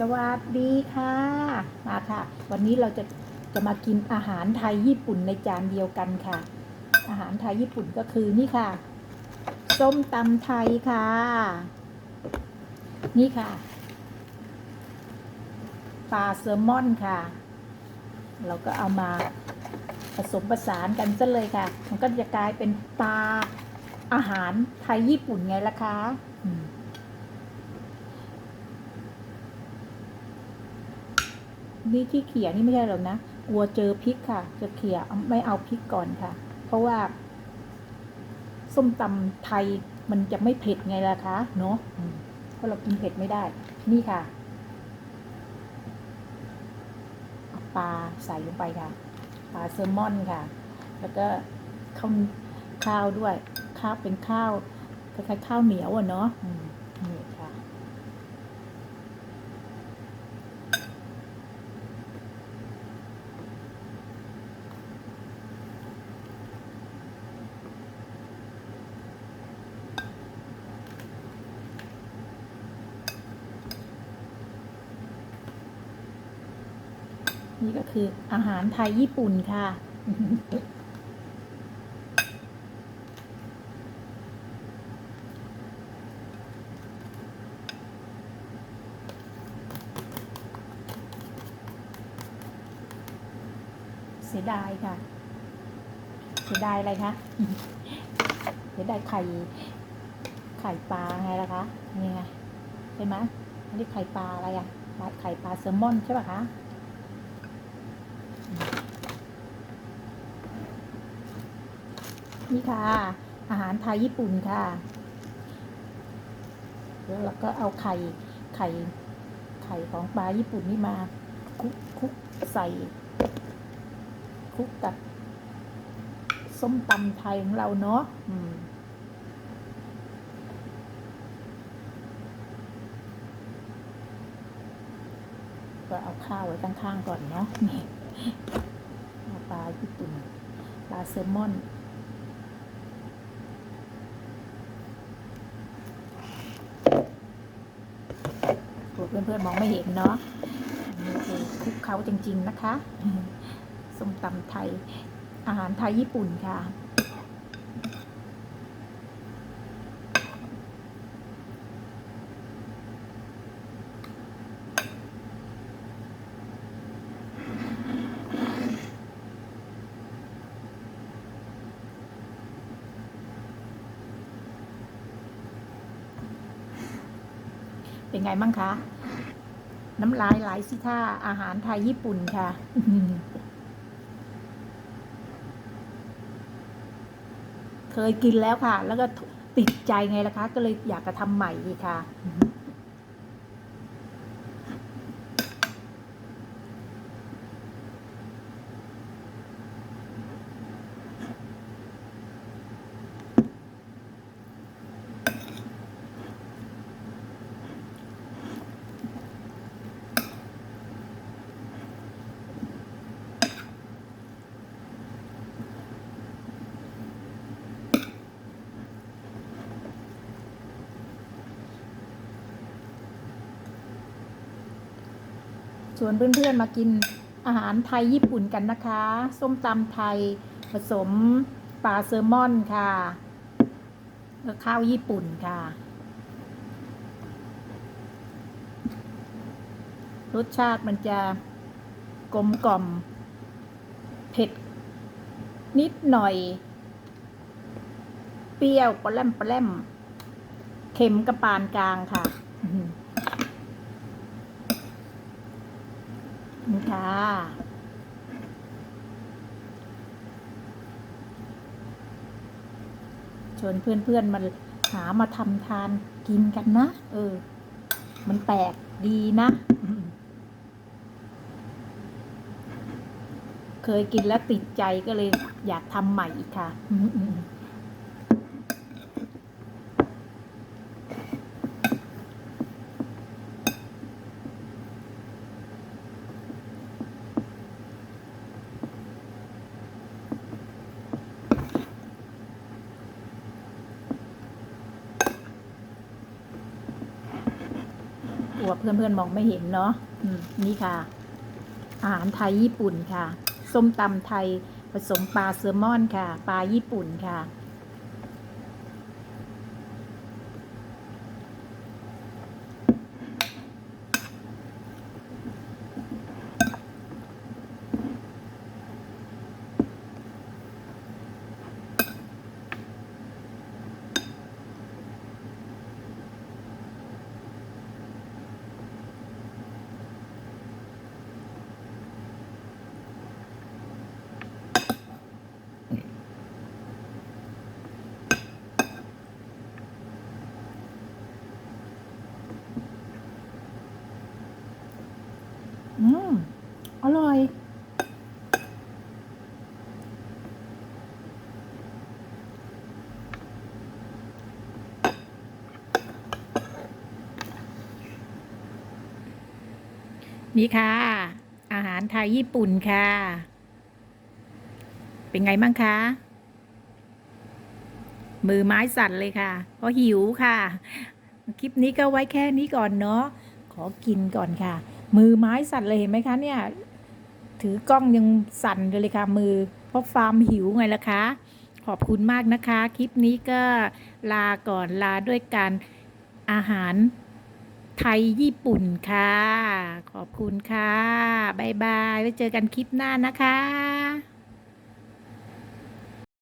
สวัสดีค่ะ มาค่ะ วันนี้เราจะจะมากินอาหารไทยญี่ปุ่นในจานเดียวกันค่ะ อาหารไทยญี่ปุ่นก็คือนี่ค่ะ ส้มตำไทยค่ะ นี่ค่ะ ปลาแซลมอนค่ะ เราก็เอามาผสมผสานกันซะเลยค่ะ มันก็จะกลายเป็นปลาอาหารไทยญี่ปุ่นไงล่ะคะอืม นี่ที่เขี่ยนี่ไม่ใช่หรอกนะกลัวเจอพริกค่ะ จะเขี่ยไม่เอาพริกก่อนค่ะ เพราะว่า ส้มตำไทยมันจะไม่เผ็ดไงล่ะคะเนาะเพราะเรากินเผ็ดไม่ได้ นี่ค่ะปลาใส่ลงไปค่ะปลาแซลมอนค่ะ แล้วก็ข้าวข้าวด้วยข้าวเป็นข้าวคล้ายๆข้าวเหนียวอะเนาะอืมนี่ค่ะ นี่ก็คืออาหารไทยญี่ปุ่นค่ะ เสียดายค่ะ เสียดายอะไรคะ เสียดายไข่ ไข่ปลาไงล่ะคะ นี่ไง ใช่ไหมอันนี้ไข่ปลาอะไรอะปลาไข่ปลาแซลมอนใช่ป่ะคะ นี่ค่ะ อาหารไทยญี่ปุ่นค่ะ แล้วเราก็เอาไข่ไข่ไข่ของปลาญี่ปุ่นนี่มาคลุกคุกใส่คลุกกับ ส้มตำไทยของเราเนาะอืมก็เอาข้าวไว้ข้างๆก่อนเนาะนี่ปลาญี่ปุ่นปลาแซลมอน ตัว เพื่อนๆมองไม่เห็นเนาะคลุกเขาจริง ๆนะคะส้มตำไทย อาหารไทยญี่ปุ่นค่ะเป็นไงบ้างคะ น้ำลายไหลสิท่าอาหารไทยญี่ปุ่นค่ะ เคยกินแล้วค่ะ แล้วก็ติดใจไงล่ะคะ ก็เลยอยากจะทำใหม่ค่ะ ชวนเพื่อนๆมากินอาหารไทยญี่ปุ่นกันนะคะ ส้มตำไทยผสมปลาแซลมอนค่ะแล้วข้าวญี่ปุ่นค่ะ รสชาติมันจะกลมกล่อม เผ็ด นิดหน่อย เปรี้ยวปลแรมปลแรมเค็มกระปานกลางค่ะ อื้อหือ นี่ค่ะชวนเพื่อนๆมาหามาทำทานกินกันนะ เออ มันแปลกดีนะ เคยกินแล้วติดใจก็เลยอยากทำใหม่อีกค่ะ ลัวเพื่อนๆมองไม่เห็นเนาะนี่ค่ะ อาหารไทยญี่ปุ่นค่ะ ส้มตำไทยผสมปลาเซอร์มอนค่ะ ปลาญี่ปุ่นค่ะ อืม อร่อยนี่ค่ะ อาหารไทยญี่ปุ่นค่ะ เป็นไงบ้างคะ มือไม้สั่นเลยค่ะ เพราะหิวค่ะ คลิปนี้ก็ไว้แค่นี้ก่อนเนาะ ขอกินก่อนค่ะ มือไม้สั่นเลยเห็นไหมคะเนี่ย ถือกล้องยังสั่นเลยค่ะมือ เพราะฟาร์มหิวไงล่ะคะ ขอบคุณมากนะคะ คลิปนี้ก็ลาก่อนลาด้วยการอาหารไทยญี่ปุ่นค่ะ ขอบคุณค่ะ บ๊ายบาย ไว้เจอกันคลิปหน้านะคะ